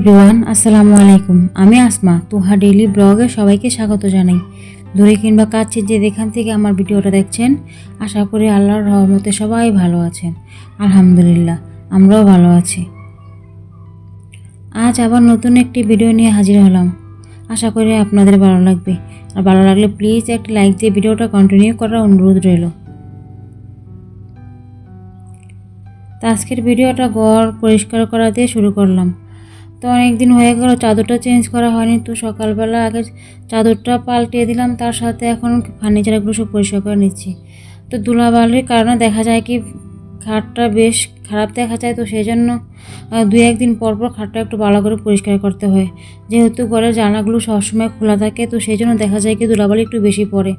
Everyone আসসালামু আলাইকুম। আমি আসমা, তোহা ডেইলি ব্লগে সবাইকে স্বাগত জানাই। দূরে কিংবা কাছে যে যেখান থেকে আমার ভিডিওটা দেখছেন, আশা করি আল্লাহর রহমতে সবাই ভালো আছেন। আলহামদুলিল্লাহ, আমরাও ভালো আছি। আজ আবার নতুন একটি ভিডিও নিয়ে হাজির হলাম। আশা করি আপনাদের ভালো লাগবে। আর ভালো লাগলে প্লিজ একটি লাইক দিয়ে ভিডিওটা কন্টিনিউ করার অনুরোধ রইল। তো আজকের ভিডিওটা ঘর পরিষ্কার করা দিয়ে শুরু করলাম। তো অনেক দিন হয়ে গেল, চাদরটা চেঞ্জ করা হয়নি। তো সকালবেলা আগে চাদরটা পাল্টিয়ে দিলাম, তার সাথে এখন ফার্নিচারগুলো সব পরিষ্কার করে নিচ্ছি। তো ধুলাবালির কারণে দেখা যায় কি, খাটটা বেশ খারাপ দেখা যায়, তো সেই জন্য দু একদিন পর পর খাটটা একটু ভালো করে পরিষ্কার করতে হয়। যেহেতু ঘরের জানাগুলো সবসময় খোলা থাকে, তো সেই জন্য দেখা যায় কি ধুলাবালি একটু বেশি পড়ে।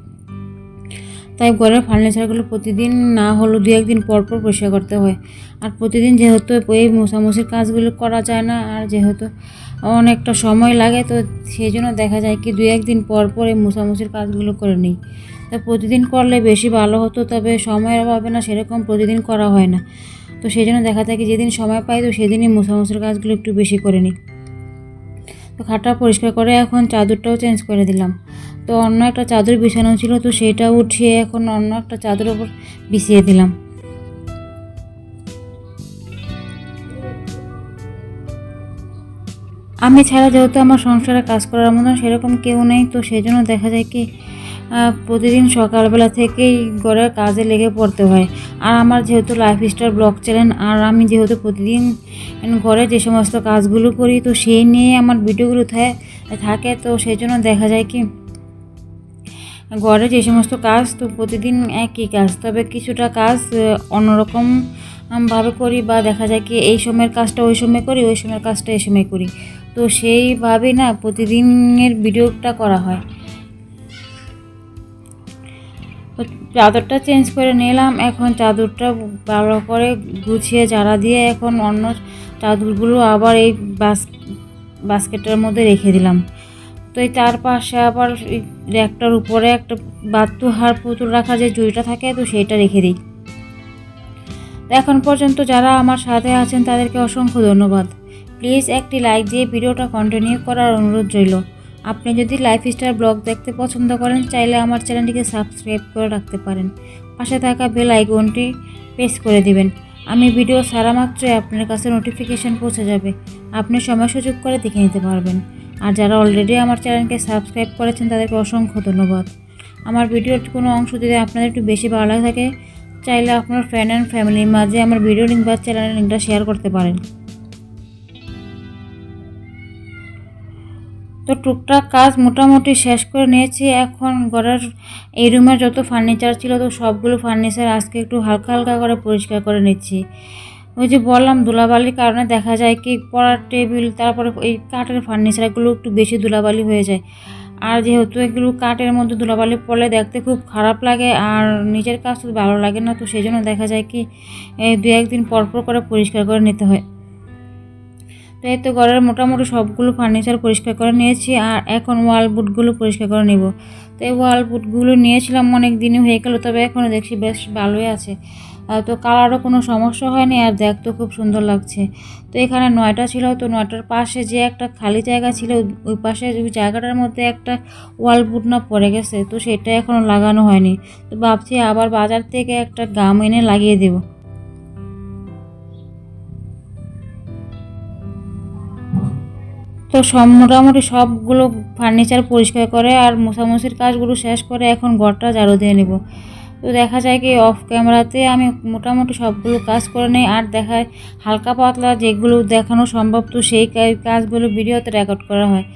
তাই ঘরের ফার্নিচারগুলো প্রতিদিন না হলেও দু একদিন পর পর পরিষ্কার করতে হয়। আর প্রতিদিন যেহেতু এই মোছামুছির কাজগুলো করা যায় না, আর যেহেতু অনেকটা সময় লাগে, তো সেই জন্য দেখা যায় কি দু একদিন পর পর এই মোছামুছির কাজগুলো করে নিই। তো প্রতিদিন করলে বেশি ভালো হতো, তবে সময়ের অভাবে না সেরকম প্রতিদিন করা হয় না। তো সেই জন্য দেখা যায় কি যেদিন সময় পাই, তো সেদিনই মোছামুছির কাজগুলো একটু বেশি করে নিই। তো খাটটা পরিষ্কার করে এখন চাদরটাও চেঞ্জ করে দিলাম। তো অন্য একটা চাদর বিছানো ছিল, তো সেটা উঠিয়ে এখন অন্য একটা চাদর ওপর বিছিয়ে দিলাম। আমি ছাড়া যেহেতু আমার সংসারে কাজ করার মতন সেরকম কেউ নেই, তো সেই জন্য দেখা যায় কি প্রতিদিন সকালবেলা থেকেই ঘরের কাজে লেগে পড়তে হয়। আর আমার যেহেতু লাইফ স্টাইল ব্লগ চ্যানেল, আর আমি যেহেতু প্রতিদিন ঘরে যে সমস্ত কাজগুলো করি, তো সেই নিয়ে আমার ভিডিওগুলো থাকে, তো সেই জন্য দেখা যায় কি ঘরে যে সমস্ত কাজ, তো প্রতিদিন একই কাজ। তবে কিছুটা কাজ অন্যরকম ভাবে করি বা দেখা যায় কি এই সময়ের কাজটা ওই সময় করি, ওই সময়ের কাজটা এই সময় করি। তো সেইভাবে না প্রতিদিনের ভিডিওটা করা হয়। চাদরটা চেঞ্জ করে নিলাম। এখন চাদরটা ভালো করে গুছিয়ে জারা দিয়ে এখন অন্য চাদরগুলো আবার এই বাস, বাস্কেটের মধ্যে রেখে দিলাম। তো এই তার পাশে আবার এই র্যাকটার উপরে একটা বাত্তু হার পুতুল রাখা যে জুড়িটা থাকে, তো সেইটা রেখে দিই। এখন পর্যন্ত যারা আমার সাথে আছেন, তাদেরকে অসংখ্য ধন্যবাদ। প্লিজ একটি লাইক দিয়ে ভিডিওটা কন্টিনিউ করার অনুরোধ রইল। আপনি যদি লাইফস্টাইল ব্লগ দেখতে পছন্দ করেন, চাইলে আমার চ্যানেলটিকে সাবস্ক্রাইব করে রাখতে পারেন। পাশে থাকা বেল আইকনটি প্রেস করে দিবেন। আমি ভিডিও সারা মাত্রই আপনার কাছে নোটিফিকেশান পৌঁছে যাবে। আপনি সময় সুযোগ করে দেখে নিতে পারবেন। আর যারা অলরেডি আমার চ্যানেলকে সাবস্ক্রাইব করেছেন, তাদেরকে অসংখ্য ধন্যবাদ। আমার ভিডিওর কোনো অংশ যদি আপনাদের একটু বেশি ভালো লাগে থাকে, চাইলে আপনার ফ্রেন্ড অ্যান্ড ফ্যামিলির মাঝে আমার ভিডিও লিঙ্ক বা চ্যানেলের লিঙ্কটা শেয়ার করতে পারেন। তো টুকটাক কাজ মোটামুটি শেষ করে নিয়েছি। এখন ঘরের এই রুমের যত ফার্নিচার ছিল, তো সবগুলো ফার্নিচার আজকে একটু হালকা হালকা করে পরিষ্কার করে নিচ্ছি। ওই যে বললাম, ধুলাবালির কারণে দেখা যায় কি পড়ার টেবিল, তারপরে এই কাঠের ফার্নিচারগুলো একটু বেশি ধুলাবালি হয়ে যায়। আর যেহেতু এগুলো কাঠের মধ্যে ধুলাবালি পড়লে দেখতে খুব খারাপ লাগে আর নিজের কাজ তো ভালো লাগে না, তো সেই জন্য দেখা যায় কি দু একদিন পর পর করে পরিষ্কার করে নিতে হয়। তো এই তো ঘরের মোটামুটি সবগুলো ফার্নিচার পরিষ্কার করে নিয়েছি আর এখন ওয়াল বুটগুলো পরিষ্কার করে নেব। তো এই ওয়াল বুটগুলো নিয়েছিলাম অনেক দিনই হয়ে গেলো, তবে এখনও দেখছি বেশ ভালোই আছে। তো কালারও কোনো সমস্যা হয়নি, আর দেখতে খুব সুন্দর লাগছে। তো এখানে নয়টা ছিল, তো নয়টার পাশে যে একটা খালি জায়গা ছিল, ওই পাশে ওই জায়গাটার মধ্যে একটা ওয়াল বুট না পড়ে গেছে, তো সেটা এখনও লাগানো হয়নি। তো ভাবছি আবার বাজার থেকে একটা গাম এনে লাগিয়ে দেবো। তো সব মোটামুটি সবগুলো ফার্নিচার পরিষ্কার করে আর মোছামুছির কাজগুলো শেষ করে এখন ঘরটা ঝাড়ু দিয়ে নেব। তো দেখা যায় কি অফ ক্যামেরাতে আমি মোটামুটি সবগুলো কাজ করে নেই। আর দেখায় হালকা পাতলা যেগুলো দেখানো সম্ভব, তো সেই কাজগুলো ভিডিওতে রেকর্ড করা হয়।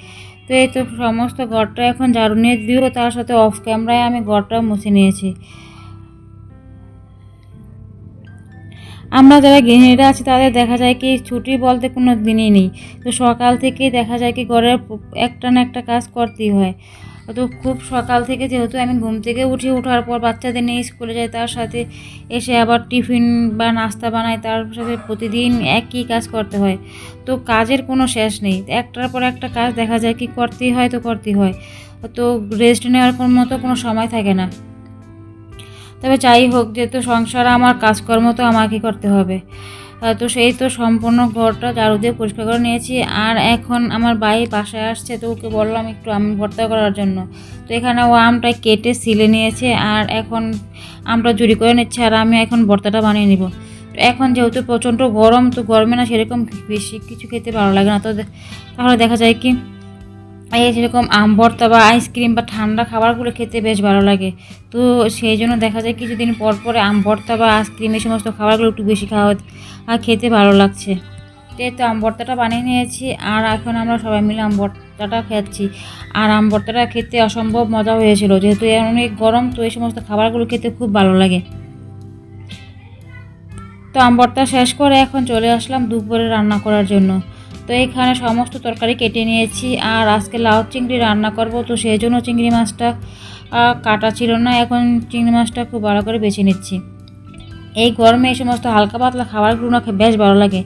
তো এই তো সমস্ত ঘরটা এখন ঝাড়ু নিয়ে দিও তার সাথে অফ ক্যামেরায় আমি ঘরটা মুছে নিয়েছি। আমরা যারা গৃহিণীরা আছি, তাদের দেখা যায় কি ছুটি বলতে কোনো দিনই নেই। তো সকাল থেকেই দেখা যায় কি ঘরের একটা না একটা কাজ করতেই হয়। তো খুব সকাল থেকে যেহেতু আমি ঘুম থেকে উঠি ওঠার পর বাচ্চাদের নিয়ে স্কুলে যাই, তার সাথে এসে আবার টিফিন বা নাস্তা বানাই, তার সাথে প্রতিদিন একই কাজ করতে হয়। তো কাজের কোনো শেষ নেই। একটার পর একটা কাজ দেখা যায় কি করতেই হয় তো করতেই হয়। তো রেস্ট নেওয়ার মতো কোনো সময় থাকে না। তবে যাই হোক, যেহেতু সংসার, আমার কাজকর্ম তো আমাকে করতে হবে। তো সেই তো সম্পূর্ণ ঘরটা ঝাড়ু দিয়ে পরিষ্কার করে নিয়েছি। আর এখন আমার ভাই বাসায় আসছে, তো ওকে বললাম একটু আম ভর্তা করার জন্য। তো এখানে ও আমটা কেটে সিলে নিয়েছে, আর এখন আমটা জুড়ি করে নিচ্ছে, আর আমি এখন ভর্তাটা বানিয়ে নিব। তো এখন যেহেতু প্রচণ্ড গরম, তো গরমে না সেরকম বেশি কিছু খেতে ভালো লাগে না। তো তাহলে দেখা যায় কি যেরকম আম ভর্তা বা আইসক্রিম বা ঠান্ডা খাবারগুলো খেতে বেশ ভালো লাগে। তো সেই জন্য দেখা যায় কিছুদিন পর পরে আম, ভর্তা বা আইসক্রিম এই সমস্ত খাবারগুলো একটু বেশি খাওয়া আর খেতে ভালো লাগছে। তো আম, ভর্তাটা বানিয়ে নিয়েছি, আর এখন আমরা সবাই মিলে আম, ভর্তাটা খাচ্ছি। আর আম, ভর্তাটা খেতে অসম্ভব মজা হয়েছিল, যেহেতু অনেক গরম, তো এই সমস্ত খাবারগুলো খেতে খুব ভালো লাগে। তো আম, ভর্তা শেষ করে এখন চলে আসলাম দুপুরে রান্না করার জন্য। তো এখানে সমস্ত তরকারি কেটে নিয়েছি। আর আজকে লাউ চিংড়ি রান্না করব, তো সেই জন্য চিংড়ি মাছটা কাটা ছিল না। এখন চিংড়ি মাছটা খুব ভালো করে বেছে নিচ্ছি। এই গরমে এই সমস্ত হালকা পাতলা খাবারগুলো না বেশ ভালো লাগে।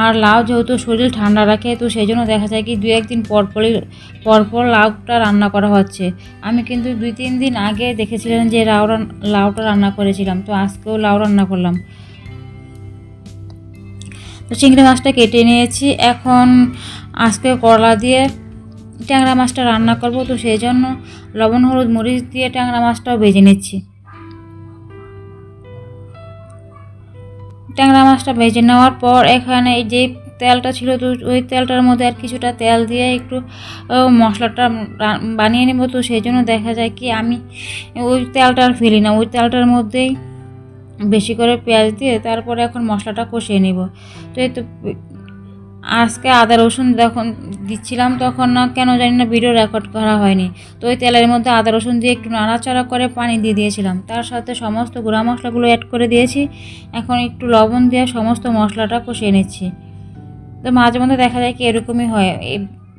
আর লাউ যেহেতু শরীর ঠান্ডা রাখে, তো সেই জন্য দেখা যায় কি দু একদিন পর পরই পরপর লাউটা রান্না করা হচ্ছে। আমি কিন্তু দুই তিন দিন আগে দেখেছিলাম যে লাউ লাউটা রান্না করেছিলাম, তো আজকেও লাউ রান্না করলাম। তো চিংড়ি মাছটা কেটে নিয়েছি। এখন আজকে করলা দিয়ে ট্যাংরা মাছটা রান্না করব, তো সেই জন্য লবণ, হলুদ, মরিচ দিয়ে ট্যাংরা মাছটাও ভেজে নিচ্ছি। ট্যাংরা মাছটা ভেজে নেওয়ার পর এখানে যে তেলটা ছিল, তো ওই তেলটার মধ্যে আর কিছুটা তেল দিয়ে একটু মশলাটা বানিয়ে নেব, তো সেই জন্য দেখা যায় কি আমি ওই তেলটা আর ফেলি না। ওই তেলটার মধ্যেই বেশি করে পেঁয়াজ দিয়ে তারপরে এখন মশলাটা কষিয়ে নিব। তো এই তো, আজকে আদা, রসুন যখন দিচ্ছিলাম তখন না কেন জানি না ভিডিও রেকর্ড করা হয়নি। তো ওই তেলের মধ্যে আদা, রসুন দিয়ে একটু নাড়াচাড়া করে পানি দিয়ে দিয়েছিলাম। তার সাথে সমস্ত গুঁড়া মশলাগুলো অ্যাড করে দিয়েছি। এখন একটু লবণ দিয়ে সমস্ত মশলাটা কষিয়ে নিচ্ছি। তো মাঝে মধ্যে দেখা যায় কি এরকমই হয়।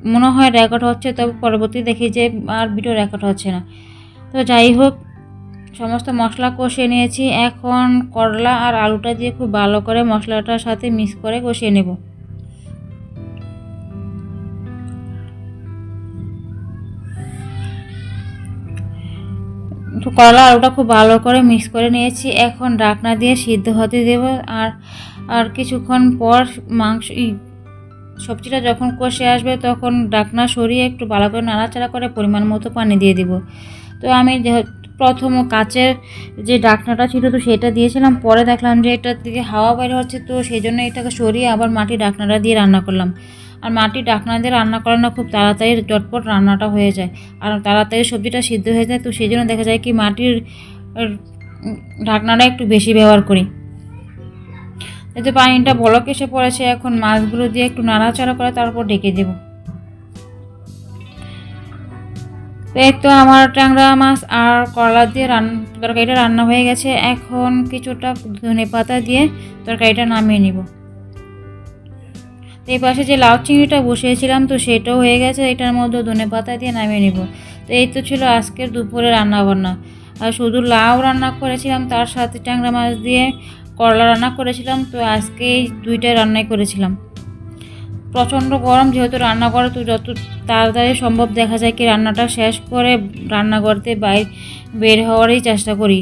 মনে হয় রেকর্ড হচ্ছে, তবে পরবর্তী দেখি যে আর ভিডিও রেকর্ড হচ্ছে না। তো যাই হোক সমস্ত মশলা কষিয়ে নিয়েছি। এখন করলা আর আলুটা দিয়ে খুব ভালো করে মশলাটার সাথে মিক্স করে কষিয়ে নেব। করলা আলুটা খুব ভালো করে মিক্স করে নিয়েছি। এখন ডাকনা দিয়ে সিদ্ধ হতে দেব। আর আর কিছুক্ষণ পর মাংস সবজিটা যখন কষে আসবে তখন ডাকনা সরিয়ে একটু ভালো করে নাড়াচাড়া করে পরিমাণ মতো পানি দিয়ে দিব। তো আমি প্রথম কাচের যে ডাকনাটা ছিল তো সেটা দিয়েছিলাম, পরে দেখলাম যে এটার দিকে হাওয়া বাইরে হচ্ছে তো সেই জন্য এটাকে সরিয়ে আবার মাটি ডাকনাটা দিয়ে রান্না করলাম। আর মাটি ডাকনা দিয়ে রান্না করলে না খুব তাড়াতাড়ি চটপট রান্নাটা হয়ে যায়। আর তাড়াতাড়ি সবজিটা সিদ্ধ হয়ে যায় তো সেই জন্য দেখা যায় কি মাটির ঢাকনাটা একটু বেশি ব্যবহার করি। এতে পানিটা বলক এসে পড়েছে, এখন মাছগুলো দিয়ে একটু নাড়াচাড়া করে তারপর ঢেকে দেবো। তো এই তো আমার ট্যাংরা মাছ আর করলা দিয়ে রান, তরকারিটা রান্না হয়ে গেছে। এখন কিছুটা ধনে পাতা দিয়ে তরকারিটা নামিয়ে নিব। তো এই পাশে যে লাউ চিংড়িটা বসিয়েছিলাম তো সেটাও হয়ে গেছে, এটার মধ্যে ধনে পাতা দিয়ে নামিয়ে নিব। তো এই তো ছিল আজকের দুপুরে রান্না বান্না আর শুধু লাউ রান্না করেছিলাম, তার সাথে ট্যাংরা মাছ দিয়ে করলা রান্না করেছিলাম, তো আজকে এই দুইটাই রান্নাই করেছিলাম। প্রচণ্ড গরম, যেহেতু রান্না করে তো যত তাড়াতাড়ি সম্ভব দেখা যায় কি রান্নাটা শেষ করে রান্নাঘরতে বাইরে বের হওয়ারই চেষ্টা করি।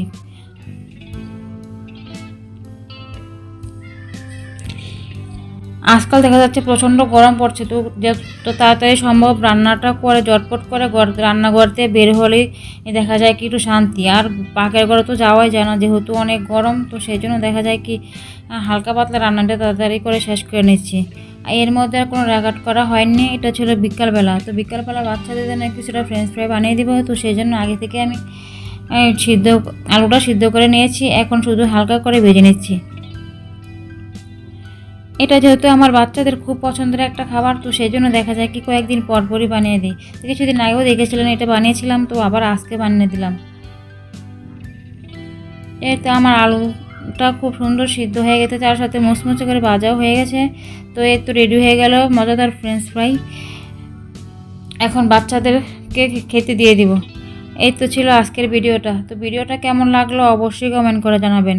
আজকাল দেখা যাচ্ছে প্রচণ্ড গরম পড়ছে। তো যত তাড়াতাড়ি সম্ভব রান্নাটা করে জটপট করে ঘর রান্নাঘরতে বের হলেই দেখা যায় কি একটু শান্তি। আর পাকের ঘরে তো যাওয়াই যায় না, যেহেতু অনেক গরম, তো সেই জন্য দেখা যায় কি হালকা পাতলা রান্নাটা তাড়াতাড়ি করে শেষ করে নিচ্ছি। এর মধ্যে আর কোনো রেকর্ড করা হয়নি, এটা ছিল বিকালবেলা। তো বিকালবেলা বাচ্চাদের জন্য কিছুটা ফ্রেঞ্চ ফ্রাই বানিয়ে দিব, তো সেই জন্য আগে থেকে আমি সিদ্ধ আলুটা সিদ্ধ করে নিয়েছি। এখন শুধু হালকা করে ভেজে নিচ্ছি। এটা যেহেতু আমার বাচ্চাদের খুব পছন্দের একটা খাবার, তো সেই জন্য দেখা যায় কি কয়েকদিন পর পরই বানিয়ে দিই। কিছুদিন আগেও দেখেছিলেন, এটা বানিয়েছিলাম, তো আবার আজকে বানিয়ে দিলাম। এই তো আমার আলুটা খুব সুন্দর সিদ্ধ হয়ে গেছে, তার সাথে মুচমুচে করে ভাজাও হয়ে গেছে। তো এর তো রেডি হয়ে গেল, মজাদার ফ্রেঞ্চ ফ্রাই এখন বাচ্চাদেরকে খেতে দিয়ে দিব। এই তো ছিল আজকের ভিডিওটা। তো ভিডিওটা কেমন লাগল অবশ্যই কমেন্ট করে জানাবেন।